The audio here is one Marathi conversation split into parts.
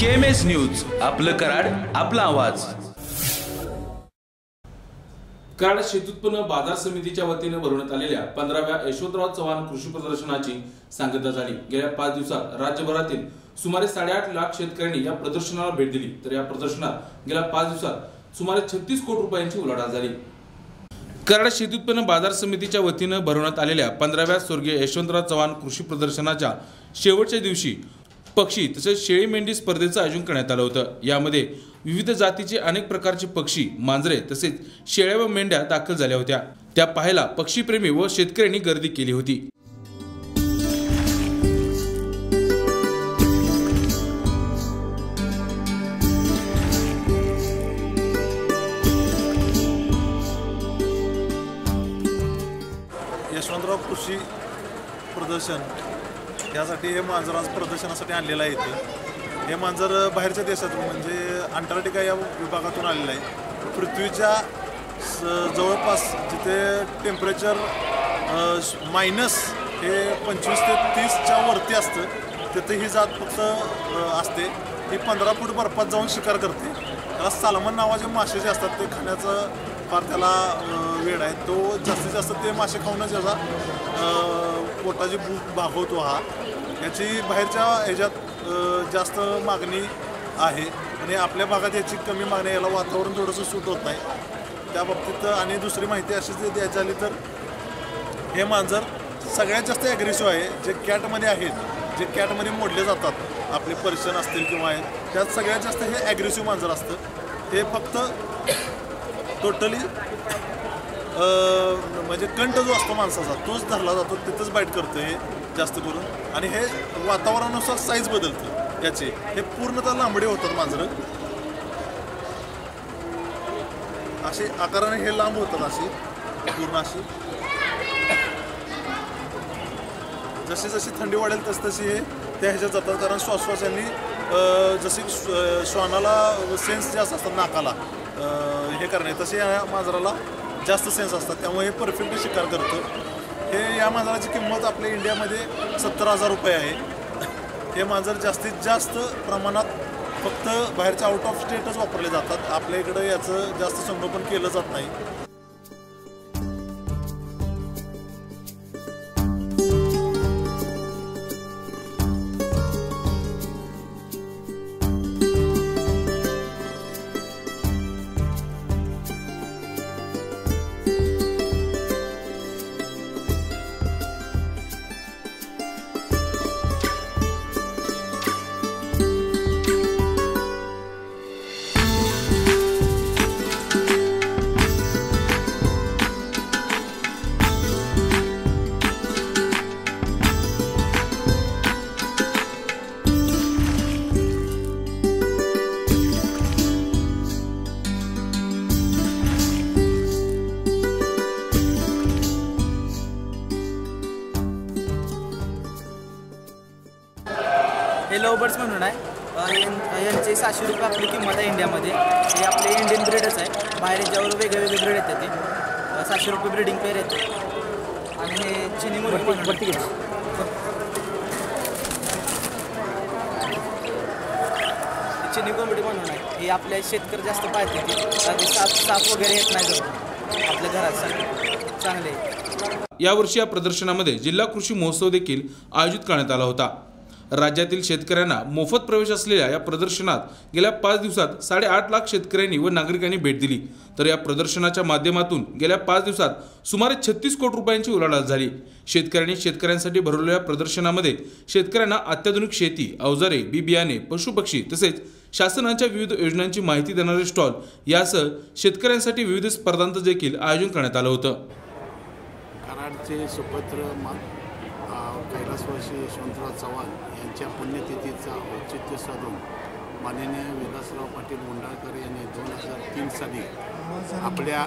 KMS news. आपलं कराड आपला आवाज. कराड शेतउत्पन्न बाजार समितीच्या वतीने भरवण्यात आलेल्या पंधराव्या यशवंतराव चव्हाण कृषी प्रदर्शनाची सांगता झाली. गेल्या पाच दिवसात राज्यभरातील सुमारे साडेआठ लाख शेतकऱ्यांनी या प्रदर्शनाला भेट दिली. तर या प्रदर्शनात गेल्या पाच दिवसात सुमारे छत्तीस कोटी रुपयांची उलाढाल झाली. कराड शेती उत्पन्न बाजार समितीच्या वतीनं भरवण्यात आलेल्या पंधराव्या स्वर्गीय यशवंतराव चव्हाण कृषी प्रदर्शनाच्या शेवटच्या दिवशी पक्षी तसेच शेळी मेंढी स्पर्धेचं आयोजन करण्यात आलं होतं. यामध्ये विविध जातीचे अनेक प्रकारचे पक्षी मांजरे तसेच शेळ्या व मेंढ्या दाखल झाल्या होत्या. त्या पाहायला पक्षीप्रेमी व शेतकऱ्यांनी गर्दी केली होती. यशवंतराव कृषी प्रदर्शन. यासाठी हे मांजर आज प्रदर्शनासाठी आणलेलं आहे इथं. हे मांजर बाहेरच्या देशातून म्हणजे अंटार्क्टिका या विभागातून आलेलं आहे. पृथ्वीच्या स- जवळपास जिथे टेम्परेचर मायनस हे पंचवीस ते तीसच्या वरती असतं तिथे ही जात फक्त असते. ही पंधरा फूट बर्फात जाऊन शिकार करते. त्याला सालमन नावाचे मासे जे असतात ते खाण्याचं फार त्याला वेळ आहे. तो जास्तीत जास्त ते मासे खाऊनच याचा पोटाची भूक भागवतो हा. याची बाहेरच्या ह्याच्यात जास्त मागणी आहे. आणि आपल्या भागात याची कमी मागणी याला वातावरण थोडंसं सूट होत नाही. त्या बाबतीत आणि दुसरी माहिती अशी जर द्यायची झाली तर हे मांजर सगळ्यात जास्त ॲग्रेसिव्ह आहे. जे कॅटमध्ये आहेत जे कॅटमध्ये मोडले जातात आपले पर्शन असतील किंवा आहेत त्यात सगळ्यात जास्त हे ॲग्रेसिव्ह मांजर असतं. हे फक्त टोटली म्हणजे कंठ जो असतो माणसाचा तोच धरला जातो तिथंच बाईट करतं हे जास्त करून. आणि हे वातावरणानुसार साईज बदलतं. याचे. हे पूर्णतः लांबडे होतात मांजरं. असे आकाराने हे लांब होतात अशी पूर्ण अशी जशी जशी थंडी वाढेल तस तशी हे त्या ह्याच्यात जातात. कारण श्वासश्वासांनी जशी श्वानाला सेन्स जास्त असतात नाकाला. हे करणे. तसे या मांजराला जास्त सेन्स असतात त्यामुळे हे परफेक्ट शिकार करतो. हे या मांजराची किंमत आपल्या इंडियामध्ये सत्तर हजार रुपये आहे. हे मांजर जास्तीत जास्त प्रमाणात फक्त बाहेरच्या आउट ऑफ स्टेटच वापरले जातात. आपल्या इकडं याचं जास्त संगोपन केलं जात नाही. लवबर्ड्स म्हणून आहे. यांचे सहाशे रुपये आपली किंमत आहे इंडियामध्ये. हे आपले इंडियन ब्रीडच आहे. बाहेर याच्यावर वेगळे वेगळे ब्रीड येतात ते. सहाशे रुपये ब्रीडिंग पेअर येते आणि हे चिनी मुरगी वरती चिनी कोंबडी म्हणून आहे. हे आपले शेतकरी जास्त पाळते ते. कारण ते साप साप वगैरे येत नाही जवळ आपल्या घरासाठी चांगले. आहे यावर्षी या प्रदर्शनामध्ये जिल्हा कृषी महोत्सव देखील आयोजित करण्यात आला होता. राज्यातील शेतकऱ्यांना मोफत प्रवेश असलेल्या या प्रदर्शनात गेल्या पाच दिवसात साडेआठ लाख शेतकऱ्यांनी व नागरिकांनी भेट दिली. तर या प्रदर्शनाच्या माध्यमातून गेल्या पाच दिवसात सुमारे छत्तीस कोटी रुपयांची उलाढाल झाली. शेतकऱ्यांनी शेतकऱ्यांसाठी भरवलेल्या प्रदर्शनामध्ये शेतकऱ्यांना अत्याधुनिक शेती अवजारे बी बियाणे पशुपक्षी तसेच शासनाच्या विविध योजनांची माहिती देणारे स्टॉल यासह शेतकऱ्यांसाठी विविध स्पर्धांचं देखील आयोजन करण्यात आलं होतं. कराडचे सुपत्र मा कैलासवासी यशवंतराव चव्हाण यांच्या पुण्यतिथीचा औचित्य साधून माननीय विलासराव पाटील मुंडाळकर यांनी दोन हजार तीन साली आपल्या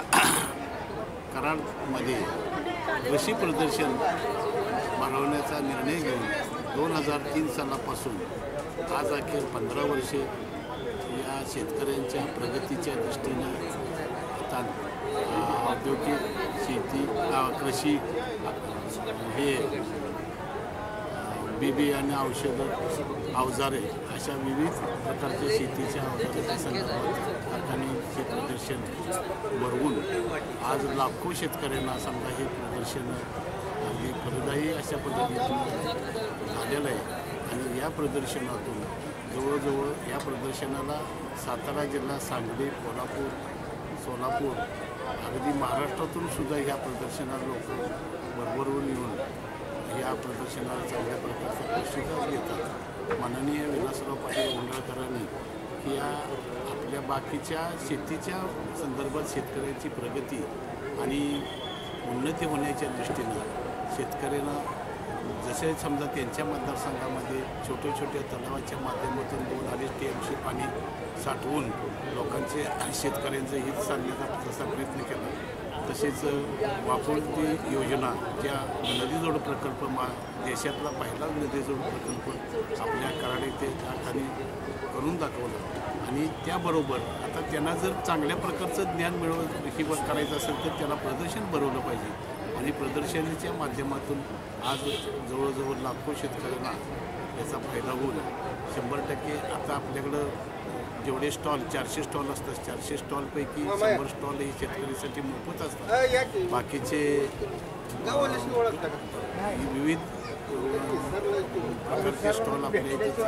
कराडमध्ये कृषी प्रदर्शन भरवण्याचा निर्णय घेऊन दोन हजार तीन सालापासून आज अखेर पंधरा वर्षे या शेतकऱ्यांच्या प्रगतीच्या दृष्टीनं औद्योगिक शेती कृषी हे बी बियाणे औषधं अवजारे अशा विविध प्रकारच्या शेतीच्या अवजाराच्या संदर्भात कारखाने हे प्रदर्शन भरवून आज लाखो शेतकऱ्यांना समजा हे प्रदर्शन अगदी फलदायी अशा पद्धतीनं झालेलं आहे. आणि या प्रदर्शनातून जवळजवळ या प्रदर्शनाला सातारा जिल्हा सांगली कोल्हापूर सोलापूर अगदी महाराष्ट्रातून सुद्धा ह्या प्रदर्शनाला लोक भरभरून येऊन या प्रदर्शनाला चांगल्या प्रकारचा प्रतिसाद घेतात. माननीय विलासराव पाटील उंडळकरांनी या आपल्या बाकीच्या शेतीच्या संदर्भात शेतकऱ्याची प्रगती आणि उन्नती होण्याच्या दृष्टीनं शेतकऱ्यांना जसे समजा त्यांच्या मतदारसंघामध्ये छोट्या छोट्या तलावाच्या माध्यमातून दोन अडीच टी एमशी पाणी साठवून लोकांचे शेतकऱ्यांचं हित साधण्याचा जसा प्रयत्न केला. तसेच वाकोळती योजना त्या नदीजोड प्रकल्प मा देशातला पहिला नदीजोड प्रकल्प आपल्या कराड येथे अर्थाने करून दाखवला. आणि त्याबरोबर आता त्यांना जर चांगल्या प्रकारचं ज्ञान मिळव ही करायचं असेल तर त्याला प्रदर्शन भरवलं पाहिजे. आणि प्रदर्शनाच्या माध्यमातून आज जवळजवळ लाखो शेतकऱ्यांना याचा फायदा होईल. शंभर टक्के आता आपल्याकडं जेवढे स्टॉल चारशे स्टॉल असतात चारशे स्टॉलपैकी शंभर स्टॉल हे शेतकऱ्यासाठी मोफत असतात. बाकीचे विविध प्रकारचे स्टॉल आपल्या इथे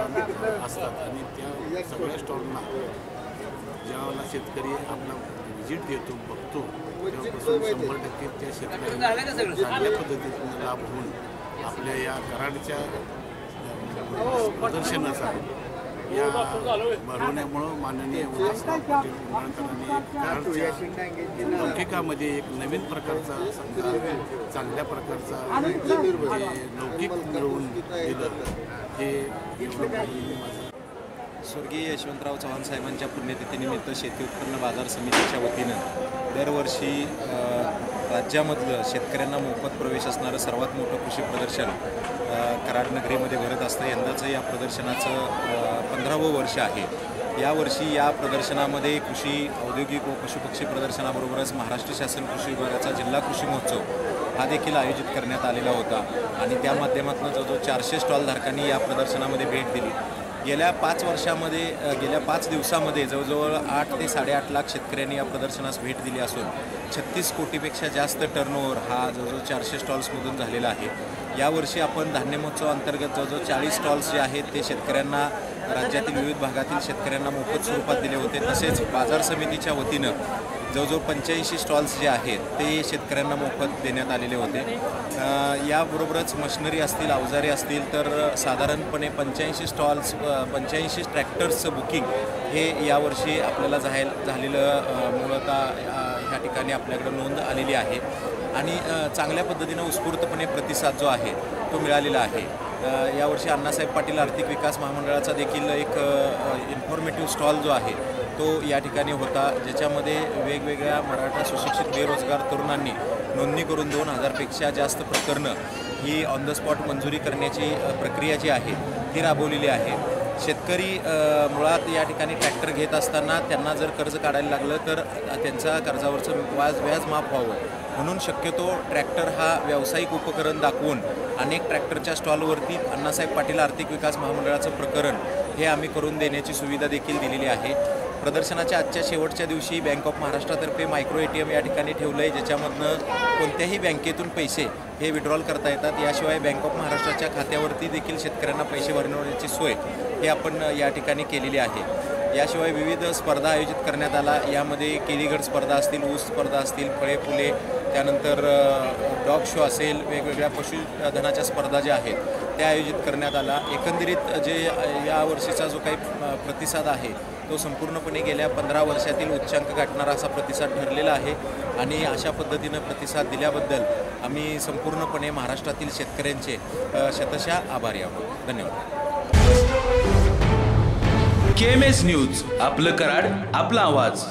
असतात आणि त्या सगळ्या स्टॉलना ज्यावेळेला शेतकरी आपला व्हिजिट देतो बघतो तेव्हापासून शंभर टक्के त्या शेतकऱ्यांना चांगल्या पद्धतीने लाभ होऊन आपल्या या कराडच्या अं, प्रदर्शनाचा या भरवण्यामुळं माननीय लौकिकामध्ये एक नवीन प्रकारचा समजा चांगल्या प्रकारचा म्हणजे लौकिक मिळवून दिलं. हे माझं. स्वर्गीय यशवंतराव चव्हाण साहेबांच्या पुण्यतिथीनिमित्त शेती उत्पन्न बाजार समितीच्या वतीनं दरवर्षी राज्यामधलं शेतकऱ्यांना मोफत प्रवेश असणारं सर्वात मोठं कृषी प्रदर्शन कराडनगरीमध्ये कराड नगरीमध्ये भरत असतं. यंदाचं या प्रदर्शनाचं पंधरावं वर्ष आहे. यावर्षी या प्रदर्शनामध्ये कृषी औद्योगिक व पशुपक्षी प्रदर्शनाबरोबरच महाराष्ट्र शासन कृषी विभागाचा जिल्हा कृषी महोत्सव हा देखील आयोजित करण्यात आलेला होता. आणि त्या माध्यमातून जवळजवळ चारशे स्टॉलधारकांनी या प्रदर्शनामध्ये भेट दिली. गेल्या पाच वर्षामध्ये गेल्या पाच दिवसामध्ये जवळजवळ आठ ते साडेआठ लाख शेतकऱ्यांनी या प्रदर्शनास भेट दिली असून छत्तीस कोटीपेक्षा जास्त टर्नओव्हर हा जवळजवळ चारशे स्टॉल्समधून झालेला आहे. यावर्षी आपण धान्यमहोत्सव अंतर्गत जवळजवळ चाळीस स्टॉल्स जे आहेत ते शेतकऱ्यांना राज्यातील विविध भागातील शेतकऱ्यांना मोफत स्वरूपात दिले होते. तसेच बाजार समितीच्या वतीनं जवळजवळ पंच्याऐंशी स्टॉल्स जे आहेत ते शेतकऱ्यांना मोफत देण्यात आलेले होते. याबरोबरच मशिनरी असतील अवजारे असतील तर साधारणपणे पंच्याऐंशी स्टॉल्स पंच्याऐंशी ट्रॅक्टर्सचं बुकिंग हे यावर्षी आपल्याला जाहीर झालेलं अ, मूलतः ह्या ठिकाणी आपल्याकडं नोंद आलेली आहे. आणि चांगल्या पद्धतीनं उत्स्फूर्तपणे प्रतिसाद जो आहे तो मिळालेला आहे. यावर्षी अण्णासाहेब पाटील आर्थिक विकास महामंडळाचा देखील एक इन्फॉर्मेटिव्ह स्टॉल जो आहे तो या ठिकाणी होता ज्याच्यामध्ये वेगवेगळ्या मराठा सुशिक्षित बेरोजगार तरुणांनी नोंदणी करून दोन हजारपेक्षा जास्त प्रकरणं ही ऑन द स्पॉट मंजुरी करण्याची प्रक्रिया जी आहे ती राबवलेली आहे. शेतकरी मुळात या ठिकाणी ट्रॅक्टर घेत असताना त्यांना जर कर्ज काढायला लागलं तर त्यांचा कर्जावरचं व्याज व्याज माफ व्हावं. म्हणून शक्यतो ट्रॅक्टर हा व्यावसायिक उपकरण दाखवून अनेक ट्रॅक्टरच्या स्टॉलवरती अण्णासाहेब पाटील आर्थिक विकास महामंडळाचं प्रकरण हे आम्ही करून देण्याची सुविधा देखील दिलेली आहे. प्रदर्शनाच्या आजच्या शेवटच्या दिवशी बँक ऑफ महाराष्ट्रातर्फे मायक्रो ए टी एम या ठिकाणी ठेवलं आहे ज्याच्यामधनं कोणत्याही बँकेतून पैसे हे विड्रॉल करता येतात. याशिवाय बँक ऑफ महाराष्ट्राच्या खात्यावरती देखील शेतकऱ्यांना पैसे भरवण्याची सोय हे आपण या ठिकाणी केलेली आहे. याशिवाय विविध स्पर्धा आयोजित करण्यात आला. यामध्ये केलीगड स्पर्धा असतील ऊस स्पर्धा असतील फळे फुले त्यानंतर डॉग शो असेल वेगवेगळ्या पशुधनाच्या स्पर्धा ज्या आहेत त्या आयोजित करण्यात आला. एकंदरीत जे या वर्षीचा जो काही प्रतिसाद आहे तो संपूर्णपणे गेल्या पंधरा वर्षातील उच्चांक गाठणारा असा प्रतिसाद ठरलेला आहे. आणि अशा पद्धतीनं प्रतिसाद दिल्याबद्दल आम्ही संपूर्णपणे महाराष्ट्रातील शेतकऱ्यांचे शतशा आभारी आहोत. धन्यवाद. के एम एस न्यूज आपलं कराड आपला आवाज.